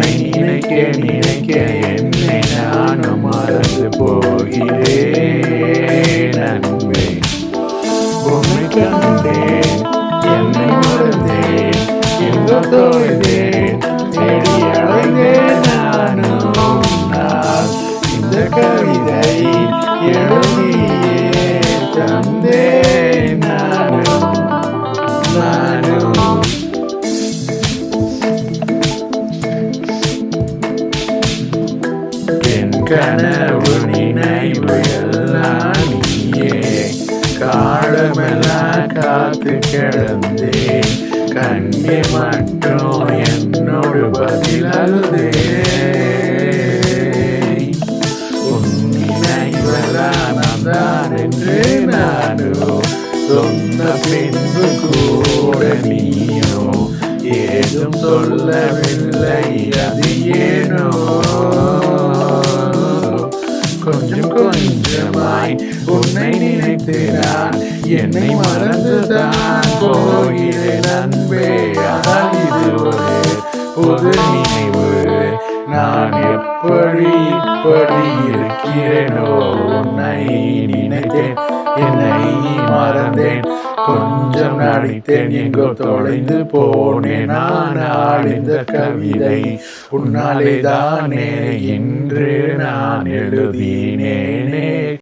உன்னை நினைக்க நினைக்க என்னை நானும் மறந்து போகிறேன் அன்பே உன்னை கண்டேன் என்னை மறந்தேன் எங்கோ தொழுதேன் தேடி அழைந்தேன் நானும் நான் இந்த கவிதை எழுதியே தந்தேன் கனவு நினைவு எல்லாம் நீயே காலமெல்லாம் காத்து கிடந்தேன் கண்ணே மட்டும் என்னோடு பதில் அழுதே உன் நினைவெல்லாம் நான் என்று நானோ சொன்ன பின்பு கூட நீயோ ஏதும் சொல்லவில்லை அது ஏனோ கொஞ்சம் கொஞ்சமாய் உன்னை நினைத்திறான் என்னை மறந்துதான். போகிறேன் அன்பே ஆனால் இது ஒரு புது நினைவு. நான் எப்படி இப்படி இருக்கிறேனோ உன்னை நினைத்தேன். என்னை மறந்தேன். கொஞ்சம் நடித்தேன் எங்கோ தொலைந்து போனேன். நான் இந்த கவிதை உன்னாலே தானே என் எழுதினேனே